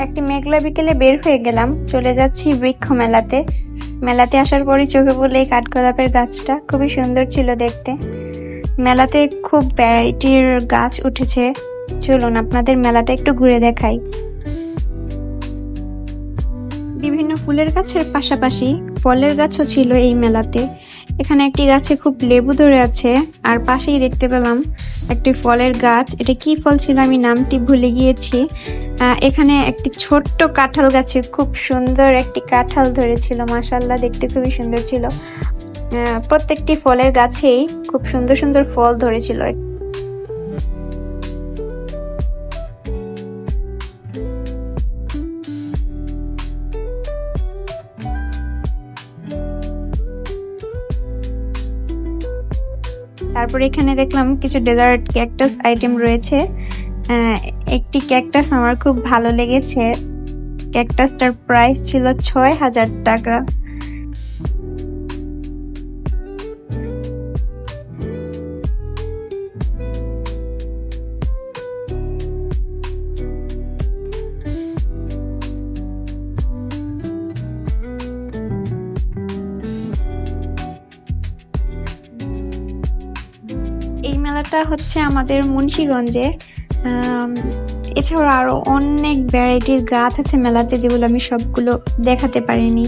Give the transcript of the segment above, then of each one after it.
একটি মেঘলা বিকেলে বের হয়ে গেলাম। চলে যাচ্ছি বৃক্ষ মেলাতে। মেলাতে আসার পরই চোখে পড়ল এই কাঠগোলাপের গাছটা। খুবই সুন্দর ছিল দেখতে। মেলাতে খুব ভ্যারাইটির গাছ উঠেছে। চলুন আপনাদের মেলাটা একটু ঘুরে দেখাই। বিভিন্ন ফুলের গাছের পাশাপাশি ফলের গাছও ছিল এই মেলাতে। এখানে একটি গাছে খুব লেবু ধরে আছে, আর পাশেই দেখতে পেলাম একটি ফলের গাছ। এটা কি ফল ছিল আমি নামটি ভুলে গিয়েছি। এখানে একটি ছোট্ট কাঁঠাল গাছে খুব সুন্দর একটি কাঁঠাল ধরেছিল মাসাল্লাহ দেখতে খুবই সুন্দর ছিল। প্রত্যেকটি ফলের গাছেই খুব সুন্দর সুন্দর ফল ধরেছিল। তারপর এখানে দেখলাম কিছু ডেজার্ট ক্যাকটাস আইটেম রয়েছে। একটি ক্যাকটাস আমার খুব ভালো লেগেছে। ক্যাকটাসটার প্রাইস ছিল ছয় হাজার টাকা। মেলাটা হচ্ছে আমাদের মুন্সীগঞ্জে। এছাড়াও এছাড়া আরও অনেক ভ্যারাইটির গাছ আছে মেলাতে যেগুলো আমি সবগুলো দেখাতে পারিনি।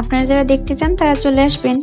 আপনারা যারা দেখতে চান তারা চলে আসবেন।